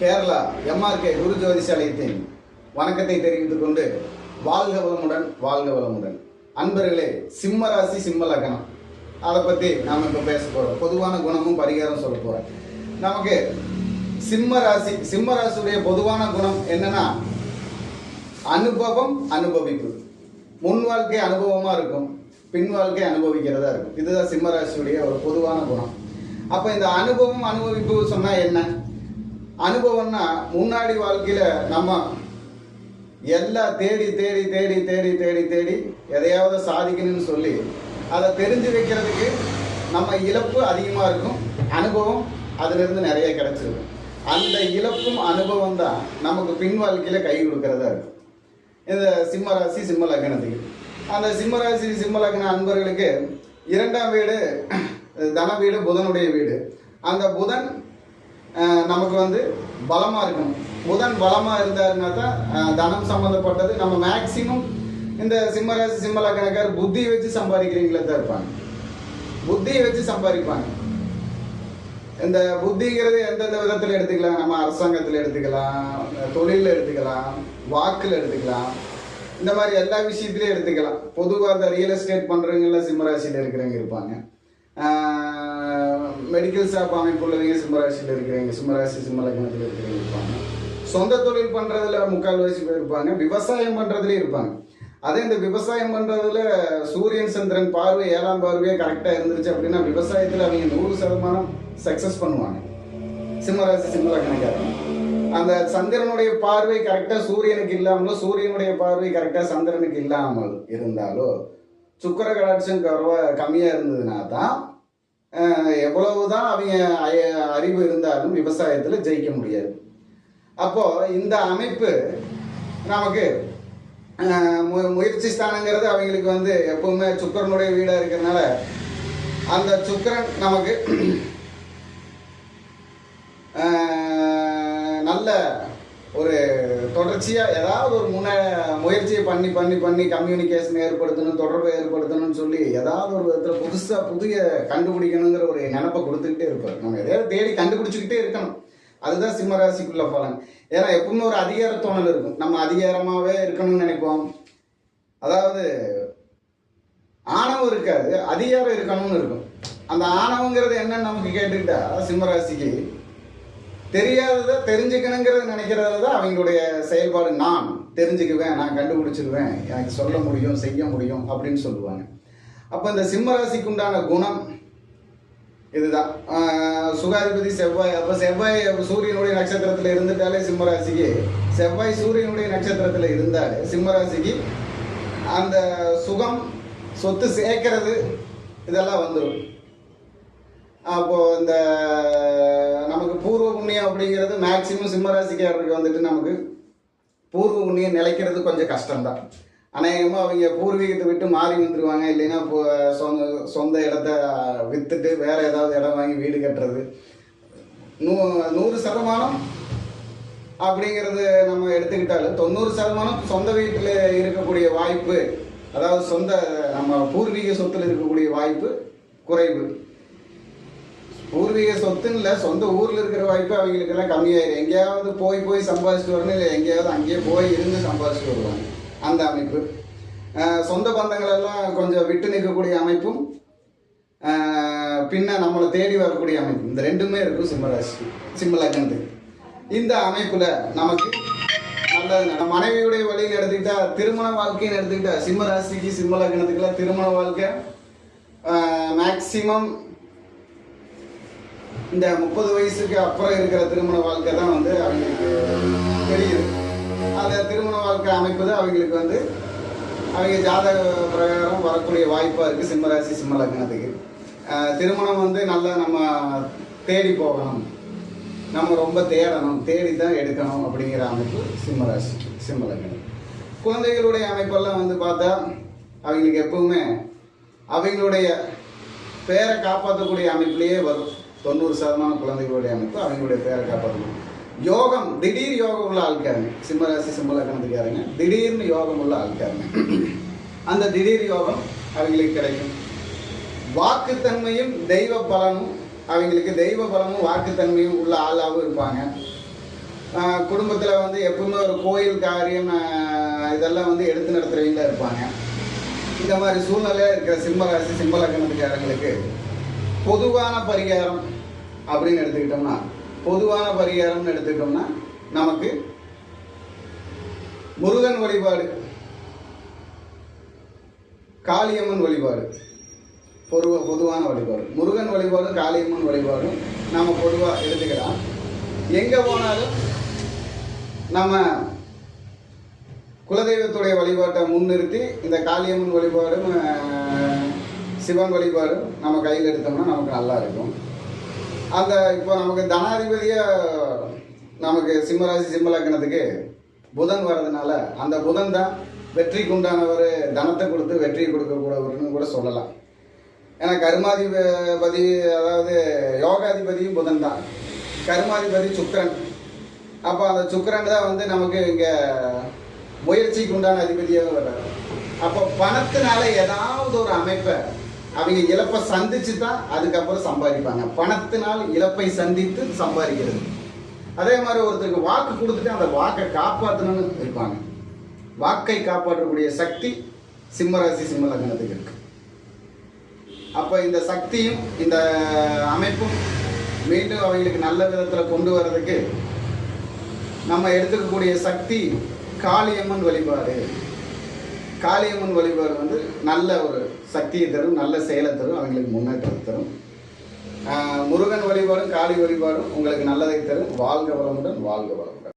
Kerala MRK குரு ஜோதிசாலயத்தின் வணக்கத்தை தெரிவித்துக் கொண்டு வாழ்க வளமுடன் வாழ்க வளமுடன். அன்பர்களே சிம்ம ராசி சிம்ம லக்னம். அதை பற்றி நாம் இப்போ பேச போகிறோம் பொதுவான குணமும் பரிகாரம் சொல்ல போகிறேன் நமக்கு சிம்ம ராசி சிம்ம ராசியுடைய பொதுவான குணம் என்னன்னா அனுபவம் அனுபவிப்பு. முன் வாழ்க்கை அனுபவமாக இருக்கும் பின் வாழ்க்கை அனுபவிக்கிறதா இருக்கும். இதுதான் சிம்ம ராசியுடைய ஒரு பொதுவான குணம். அப்போ இந்த அனுபவம் அனுபவிப்பு சொன்னால் என்ன? அனுபவம்னா முன்னாடி வாழ்க்கையில நம்ம எல்லாம் தேடி தேடி தேடி தேடி தேடி தேடி எதையாவது சாதிக்கணும்னு சொல்லி அதை தெரிஞ்சு வைக்கிறதுக்கு நம்ம இழப்பு அதிகமாக இருக்கும். அனுபவம் அதிலிருந்து நிறைய கிடைச்சிருக்கும் அந்த இழப்பும் அனுபவம் தான் நமக்கு பின் வாழ்க்கையில் கை கொடுக்கறதா இருக்கும். இந்த சிம்ம ராசி சிம்ம லக்னத்துக்கு. அந்த சிம்ம ராசி சிம்ம லக்ன அன்பர்களுக்கு இரண்டாம் வீடு தன வீடு புதனுடைய வீடு. அந்த புதன் நமக்கு வந்து பலமாக இருக்கணும். புதன் பலமாக இருந்தாருன்னா தான் தனம் சம்மந்தப்பட்டது நம்ம மேக்சிமம் இந்த சிம்மராசி சிம்மல கணக்கார் புத்தியை வச்சு சம்பாதிக்கிறீங்களே தான் இருப்பாங்க புத்தியை வச்சு சம்பாதிப்பாங்க. இந்த புத்திங்கிறது எந்தெந்த விதத்தில் எடுத்துக்கலாம்? நம்ம அரசாங்கத்தில் எடுத்துக்கலாம் தொழிலில் எடுத்துக்கலாம் வாக்கில் எடுத்துக்கலாம். இந்த மாதிரி எல்லா விஷயத்துலையும் எடுத்துக்கலாம். பொதுவாக இந்த ரியல் எஸ்டேட் பண்ணுறவங்கெல்லாம் சிம்மராசியில் இருக்கிறவங்க இருப்பாங்க. மெடிக்கல் ஷாப் அமைப்புள்ளவங்க சிம்மராசியில் இருக்கிறவங்க சிம்மராசி சிம்மலக்கணத்தில் இருக்கிறவங்க இருப்பாங்க. சொந்த தொழில் பண்ணுறதுல முக்கால்வாசி பேர் இருப்பாங்க. விவசாயம் பண்ணுறதுலேயும் இருப்பாங்க. அதே இந்த விவசாயம் பண்ணுறதுல சூரியன் சந்திரன் பார்வை ஏழாம் பார்வையே கரெக்டாக இருந்துருச்சு அப்படின்னா விவசாயத்தில் அவங்க நூறு சதமானம் சக்ஸஸ் பண்ணுவாங்க. சிம்மராசி சிம்ம அந்த சந்திரனுடைய பார்வை கரெக்டாக சூரியனுக்கு இல்லாமலோ சூரியனுடைய பார்வை கரெக்டாக சந்திரனுக்கு இல்லாமல் இருந்தாலோ சுக்கர கடாட்சம் கர்வ கம்மியாக இருந்ததுன்னா தான் எவ்வளவுதான் அவங்க அறிவு இருந்தாலும் விவசாயத்தில் ஜெயிக்க முடியாது. அப்போ இந்த அமைப்பு நமக்கு மு- முயற்சி ஸ்தானங்கிறது அவங்களுக்கு வந்து எப்பவுமே சுக்கரனுடைய வீடாக இருக்கிறதுனால அந்த சுக்கரன் நமக்கு நல்ல ஒரு தொடர்ச்சியாக ஏதாவது ஒரு முன்ன முயற்சியை பண்ணி பண்ணி பண்ணி கம்யூனிகேஷன் ஏற்படுத்தணும் தொடர்பை ஏற்படுத்தணும்னு சொல்லி ஏதாவது ஒரு விதத்தில் புதுசாக புதிய கண்டுபிடிக்கணுங்கிற ஒரு நினப்பை கொடுத்துக்கிட்டே இருப்பார். நம்ம எதையாவது தேடி கண்டுபிடிச்சிக்கிட்டே இருக்கணும். அதுதான் சிம்மராசிக்குள்ள பலன். ஏன்னா எப்பவுமே ஒரு அதிகார தோணல் இருக்கும். நம்ம அதிகாரமாகவே இருக்கணும்னு நினைப்போம். அதாவது ஆணவம் இருக்காது அதிகாரம் இருக்கணும்னு இருக்கும். அந்த ஆணவங்கிறது என்னன்னு நமக்கு கேட்டுக்கிட்டா சிம்மராசிக்கு தெரியாததை தெரிஞ்சுக்கணுங்கிறத நினைக்கிறது தான் அவங்களுடைய செயல்பாடு நான் தெரிஞ்சுக்குவேன் நான் கண்டுபிடிச்சிருவேன் எனக்கு சொல்ல முடியும் செய்ய முடியும் அப்படின்னு சொல்லுவாங்க. அப்போ இந்த சிம்மராசிக்கு உண்டான குணம் இதுதான். சுகாதிபதி செவ்வாய் அப்போ செவ்வாய் சூரியனுடைய நட்சத்திரத்தில் இருந்துட்டாலே சிம்மராசிக்கு செவ்வாய் சூரியனுடைய நட்சத்திரத்தில் இருந்தாலே சிம்மராசிக்கு அந்த சுகம் சொத்து சேர்க்கறது இதெல்லாம் வந்துடும் அப்போ இந்த நமக்கு பூர்வ புண்ணியம் அப்படிங்கிறது மேக்சிமம் சிம்மராசிக்காரருக்கு வந்துட்டு நமக்கு பூர்வ புண்ணியம் நிலைக்கிறது கொஞ்சம் கஷ்டம்தான். அநேகமாக அவங்க பூர்வீகத்தை விட்டு மாறி வந்துருவாங்க இல்லைன்னா இப்போ சொந்த சொந்த இடத்த விற்றுட்டு வேற ஏதாவது இடம் வாங்கி வீடு கட்டுறது. நூ நூறு சதமானம் அப்படிங்கிறது நம்ம எடுத்துக்கிட்டாலும் தொண்ணூறு சதமானம் சொந்த வீட்டில் இருக்கக்கூடிய வாய்ப்பு அதாவது சொந்த நம்ம பூர்வீக சொத்தில் இருக்கக்கூடிய வாய்ப்பு குறைவு. பூர்வீக சொத்துன்னு இல்லை சொந்த ஊரில் இருக்கிற வாய்ப்பு அவங்களுக்கெல்லாம் கம்மியாயிரும். எங்கேயாவது போய் போய் சம்பாதிச்சுட்டு வரணும் இல்லை எங்கேயாவது அங்கேயே போய் இருந்து சம்பாதிச்சுட்டு வருவாங்க. அந்த அமைப்பு. சொந்த பந்தங்களெல்லாம் கொஞ்சம் விட்டு நிற்கக்கூடிய அமைப்பும் பின்ன நம்மளை தேடி வரக்கூடிய அமைப்பு. இந்த ரெண்டுமே இருக்கும் சிம்மராசி சிம்ம இந்த அமைப்பில் நமக்கு நல்லது நம்ம மனைவியுடைய வழியில் எடுத்துக்கிட்டா திருமண வாழ்க்கைன்னு எடுத்துக்கிட்டா சிம்ம ராசிக்கு சிம்ம லக்னத்துக்குலாம் திருமண வாழ்க்கை மேக்சிமம் இந்த முப்பது வயசுக்கு அப்புறம் இருக்கிற திருமண வாழ்க்கை தான் வந்து அவங்களுக்கு தெரியுது. அந்த திருமண வாழ்க்கை அமைப்பது அவங்களுக்கு வந்து அவங்க ஜாதக பிரகாரம் வரக்கூடிய வாய்ப்பாக இருக்குது சிம்மராசி சிம்ம லக்னத்துக்கு. திருமணம் வந்து நல்லா நம்ம தேடி போகணும். நம்ம ரொம்ப தேடணும் தேடி தான் எடுக்கணும் அப்படிங்கிற அமைப்பு சிம்மராசி சிம்ம லக்னம். குழந்தைகளுடைய அமைப்பெல்லாம் வந்து பார்த்தா அவங்களுக்கு எப்பவுமே அவங்களுடைய பேரை காப்பாற்றக்கூடிய அமைப்புலேயே வரும். தொண்ணூறு சதமான குழந்தைகளுடைய அமைப்பு அவங்களுடைய பேரை காப்பாற்றணும். யோகம் திடீர் யோகம் உள்ள ஆள்காருங்க. சிம்மராசி சிம்மலக்கணத்துக்காரங்க திடீர்னு யோகம் உள்ள ஆள்காரங்க. அந்த திடீர் யோகம் அவங்களுக்கு கிடைக்கும். வாக்குத்தன்மையும் தெய்வ பலனும் அவங்களுக்கு தெய்வ பலமும் வாக்குத்தன்மையும் உள்ள ஆளாகவும் இருப்பாங்க. குடும்பத்தில் வந்து எப்பவுமே ஒரு கோயில் காரியம் இதெல்லாம் வந்து எடுத்து நடத்துறவங்களா இருப்பாங்க. இந்த மாதிரி சூழ்நிலையாக இருக்கிற சிம்ம ராசி சிம்ம பொதுவான பரிகாரம் அப்படின்னு எடுத்துக்கிட்டோம்னா பொதுவான பரிகாரம்னு எடுத்துக்கிட்டோம்னா நமக்கு முருகன் வழிபாடு காளியம்மன் வழிபாடு பொதுவா பொதுவான வழிபாடு. முருகன் வழிபாடும் காளியம்மன் வழிபாடும் நம்ம பொதுவாக எடுத்துக்கலாம். எங்கே போனாலும் நம்ம குலதெய்வத்துடைய வழிபாட்டை முன்னிறுத்தி இந்த காளியம்மன் வழிபாடும் சிவன் வழிபாடு நம்ம கையில் எடுத்தோம்னா நமக்கு நல்லா இருக்கும். அந்த இப்போ நமக்கு தனாதிபதியாக நமக்கு சிம்மராசி சிம்மலக்கணத்துக்கு புதன் வர்றதுனால அந்த புதன் தான் வெற்றிக்கு உண்டானவர் தனத்தை கொடுத்து வெற்றி கொடுக்கக்கூடவர்னு கூட சொல்லலாம். ஏன்னா கர்மாதிபதி அதாவது யோகாதிபதியும் புதன் தான். கர்மாதிபதி சுக்கரன். அப்போ அந்த சுக்கரன் தான் வந்து நமக்கு இங்கே முயற்சிக்கு உண்டான அதிபதியாக வர்றாரு. அப்போ பணத்தினால ஏதாவது ஒரு அமைப்பை அவங்க இழப்பை சந்திச்சு தான் அதுக்கப்புறம் சம்பாதிப்பாங்க. பணத்தினால் இழப்பை சந்தித்து சம்பாதிக்கிறது. அதே மாதிரி ஒருத்தருக்கு வாக்கு கொடுத்துட்டு அந்த வாக்கை காப்பாற்றணும்னு இருப்பாங்க. வாக்கை காப்பாற்றக்கூடிய சக்தி சிம்மராசி சிம்ம லக்னத்துக்கு இருக்கு. அப்போ இந்த சக்தியும் இந்த அமைப்பும் மீண்டும் அவங்களுக்கு நல்ல விதத்தில் கொண்டு வர்றதுக்கு நம்ம எடுத்துக்கக்கூடிய சக்தி காளியம்மன் வழிபாடு. காளியம்மன் வழிபாடு வந்து நல்ல ஒரு சக்தியை தரும் நல்ல செயலை தரும் அவங்களுக்கு முன்னேற்றத்தை தரும். முருகன் வழிபாடும் காளி வழிபாடும் உங்களுக்கு நல்லதை தரும். வாழ்க வளமுடன் வாழ்க வளமுடன்.